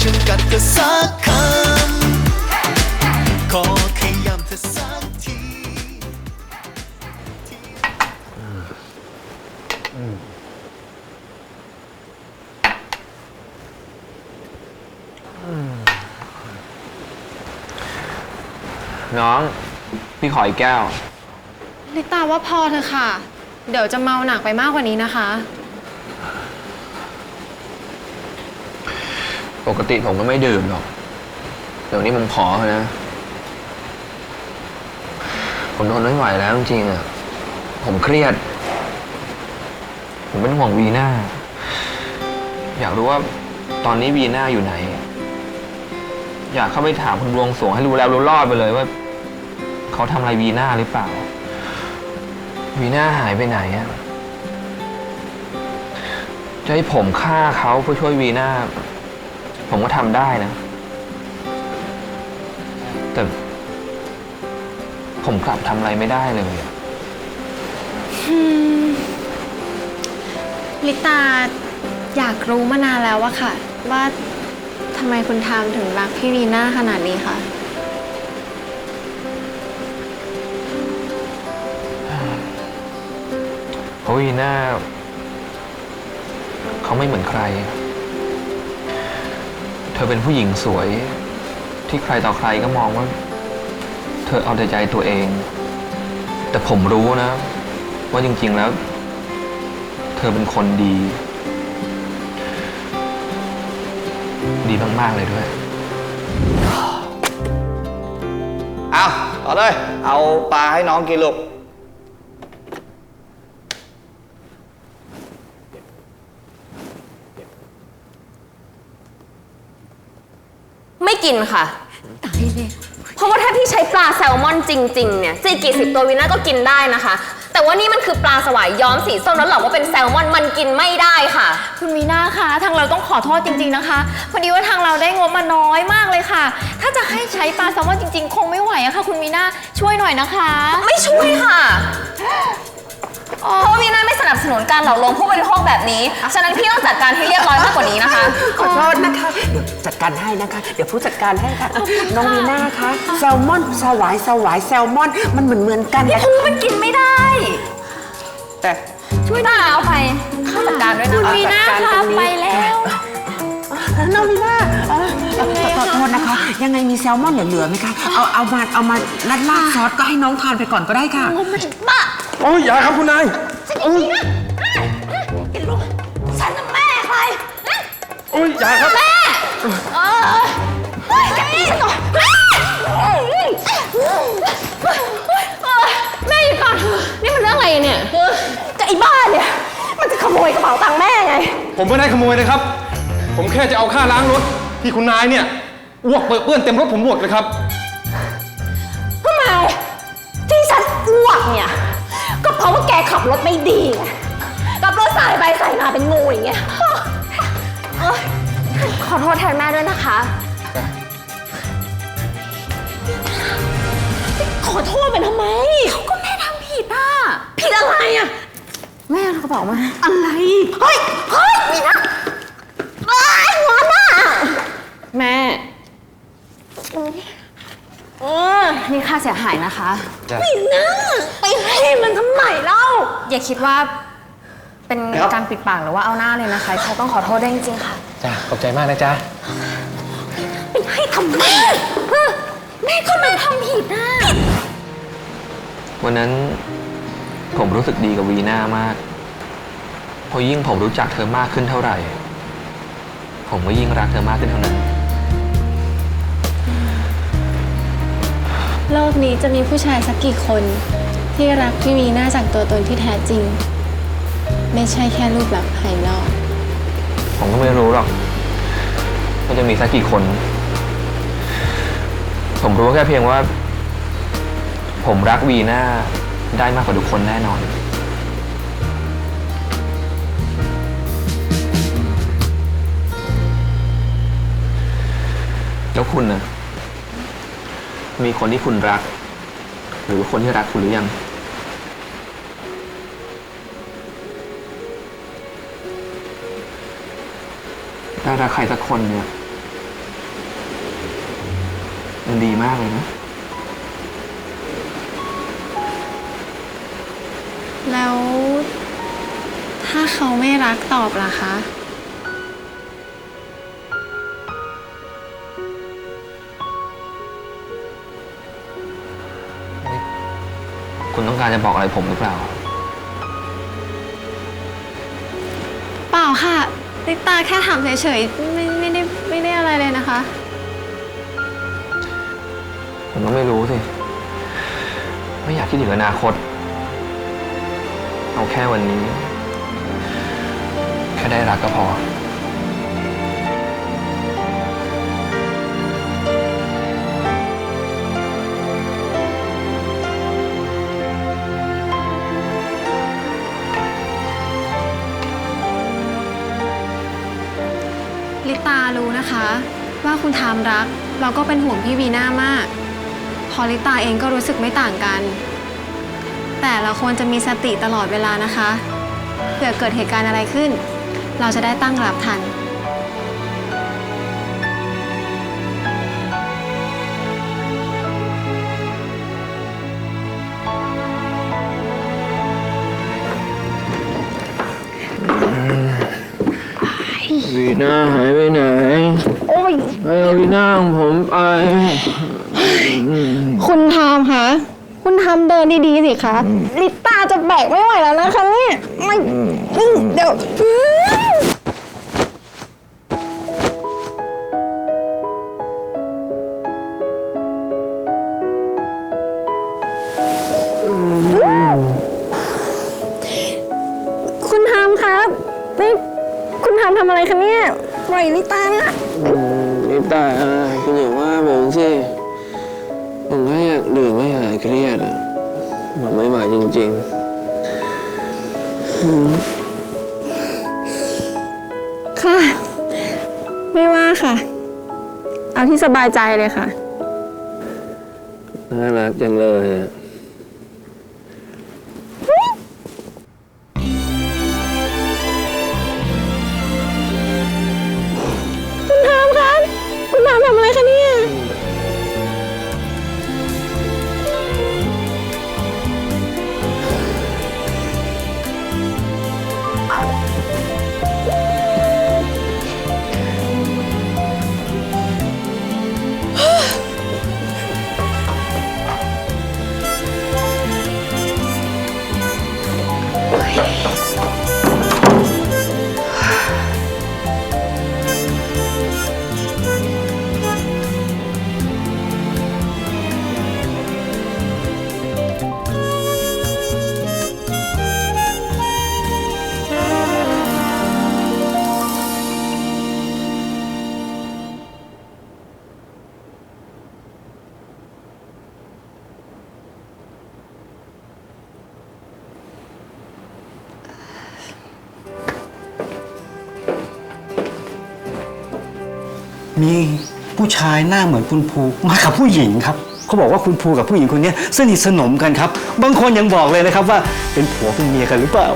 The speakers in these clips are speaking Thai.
ฉันกัดเธอสักคำขอขย้ำเธอสักทีน้อง พี่ขออีกแก้ว ลิตาว่าพอเถอะค่ะ เดี๋ยวจะเมาหนักไปมากกว่านี้นะคะ ปกติผมก็ไม่ดื่มหรอก เดี๋ยวนี้ผมขอเถอะนะ ผมทนไม่ไหวแล้วจริงๆอะ ผมเครียด ผมเป็นห่วงวีน่า อยากรู้ว่าตอนนี้วีน่าอยู่ไหน อยากเข้าไปถามคุณดวงสวงให้รู้แล้วรู้รอดไปเลยว่า เขาทำอะไรวีน่าหรือเปล่า วีน่าหายไปไหนอะจะให้ผมฆ่าเขาเพื่อช่วยวีน่า ผมก็ทำได้นะ แต่ ผมกลับทำอะไรไม่ได้เลยอะลิตาอยากรู้มานานแล้วอะค่ะ ว่าทำไมคุณทามถึงรักพี่วีน่าขนาดนี้คะเพราะวีน่าเขาไม่เหมือนใครเธ อเป็นผู้หญิงสวย ที่ใครต่อใครก็มองว่า เธอเอาแต่ใจตัวเอง แต่ผมรู้นะ ว่าจริง ๆ แล้ว เธอเป็นคนดี ดีมาก ๆ เลยด้วย เอาต่อเลย เอาปลาให้น้องกินลูก กินค่ะเพราะว่าถ้าพี่ใช้ปลาแซลมอนจริง ๆ เนี่ยสี่กี่สิบตัววิน่าก็กินได้นะคะ แต่ว่านี่มันคือปลาสวายย้อมสีส้มแล้วหลอกว่าเป็นแซลมอนมันกินไม่ได้ค่ะ คุณวีน่าคะ ทางเราต้องขอโทษจริง ๆ นะคะ พอดีว่าทางเราได้งบมาน้อยมากเลยค่ะ ถ้าจะให้ใช้ปลาแซลมอนจริง ๆ คงไม่ไหวอะค่ะ คุณวีน่าช่วยหน่อยนะคะ ไม่ช่วยค่ะ เพราะว่าวิน่าไม่สนับสนุนการหลอกลวงผู้บริโภคแบบนี้ ฉะนั้นพี่ต้องจัดการให้เรียบร้อยมากกว่านี้นะคะ ขอโทษนะคะเดี๋ยวจัดการให้นะคะ เดี๋ยวผู้จัดการให้ค่ะ น้องวีน่าคะแซลมอนสวายสวายแซลมอน มันเหมือนเหมือนกันนะผู้มันกินไม่ได้ แต่ ช่วยหน้าเอาไปข้าจัดการด้วยนะคุณคะวีน่าจัดการคะตรงนี้ไปแล้ว น้องวีน่าเอ่อขอโทษนะคะ ยังไงมีแซลมอนเหลือๆไหมคะ เอาเอามาเอามาราดราดซอสก็ให้น้องทานไปก่อนก็ได้ค่ะ โอ้ยอย่าครับคุณนายฉันน่ะแม่ใครโอ้ยอย่าครับแม่หยุดก่อนนี่มันเรื่องอะไรเนี่ยก็ไอ้บ้าเนี่ย มันจะขโมยกระเป๋าตังค์แม่ไง ผมไม่ได้ขโมยนะครับ ผมแค่จะเอาค่าล้างรถที่คุณนายเนี่ยอ้วกเปื้อนเต็มรถผมหมดเลยครับทำไมที่ฉันอ้วกเนี่ยก็ เพราะว่าแกขับรถไม่ดีไงกับรถสายไปสายมาเป็นงูอย่างเงี้ยเอ้ยขอโทษแทนแม่ด้วยนะคะ ขอโทษมันทำไมเขาก็แม่ทำผิดอะ ผิดอะไรอะ แม่เอากระเป๋ามา อะไร เฮ้ย เฮ้ยมีนะไอ้ยงอนอะแม่ เออ นี่ค่าเสียหายนะคะ จ้ะ ปิดนะไปให้มันทำไมเล่า อย่าคิดว่าเป็นการปิดปากหรือว่าเอาหน้าเลยนะคะเขาต้องขอโทษด้วยจริงๆค่ะ จ้าขอบใจมากนะจ๊ะ ไปให้ทำไมฮะแม่ก็มันทำผิดนะวันนั้นผมรู้สึกดีกับวีน่ามากเพราะยิ่งผมรู้จักเธอมากขึ้นเท่าไหร่ ผมก็ยิ่งรักเธอมากขึ้นเท่านั้น โลกนี้จะมีผู้ชายสักกี่คน ที่รักพี่วีหน่าจากตัวตนที่แท้จริง ไม่ใช่แค่รูปลักษณ์ภายนอก ผมก็ไม่รู้หรอกว่าจะมีสักกี่คน ผมรู้แค่เพียงว่า ผมรักวีน่าได้มากกว่าทุกคนแน่นอน แล้วคุณนะ มีคนที่คุณรัก หรือคนที่รักคุณหรือยัง ถ้ารักใครสักคนเนี่ย มันดีมากเลยนะ แล้วถ้าเขาไม่รักตอบล่ะคะ คุณต้องการจะบอกอะไรผมหรือเปล่า เปล่าค่ะลิตาแค่ถามเฉยๆไม่ไม่ได้ไม่ได้อะไรเลยนะคะ ผมก็ไม่รู้สิ ไม่อยากคิดถึงอนาคต เอาแค่วันนี้ แค่ได้รักก็พอ รู้นะคะ ว่าคุณทามรัก เราก็เป็นห่วงพี่วีน่ามาก พอลิตาเองก็รู้สึกไม่ต่างกัน แต่เราควรจะมีสติตลอดเวลานะคะ เผื่อเกิดเหตุการณ์อะไรขึ้น เราจะได้ตั้งรับทัน วีน่าหายไปไหนโอ้ยให้เอาวีน่าของผมไปคุณทามคะคุณทามเดินดีๆสิคะลิตาจะแบกไม่ไหวแล้วนะคะเนี่ยไม่เดี๋ยวำอะไรคะเนี่ย ปล่อยลิตานะนิตาคุณอย่าว่าผมสิผมแค่อยากดื่มไม่หายเครียดอะมันไม่ไหวจริงค่ะ ไม่ว่าค่ะ เอาที่สบายใจเลยค่ะๆน่ารักจังเลยอะ มีผู้ชายหน้าเหมือนคุณภูมากับผู้หญิงครับเขาบอกว่าคุณภูกับผู้หญิงคนนี้สนิทสนมกันครับ บางคนยังบอกเลยนะครับว่าเป็นผัวเป็นเมียกันหรือเปล่า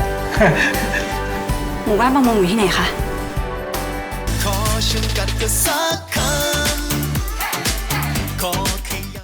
หมู่บ้านบางมงอยู่ที่ไหนคะ ขอฉันกัดเธอสัก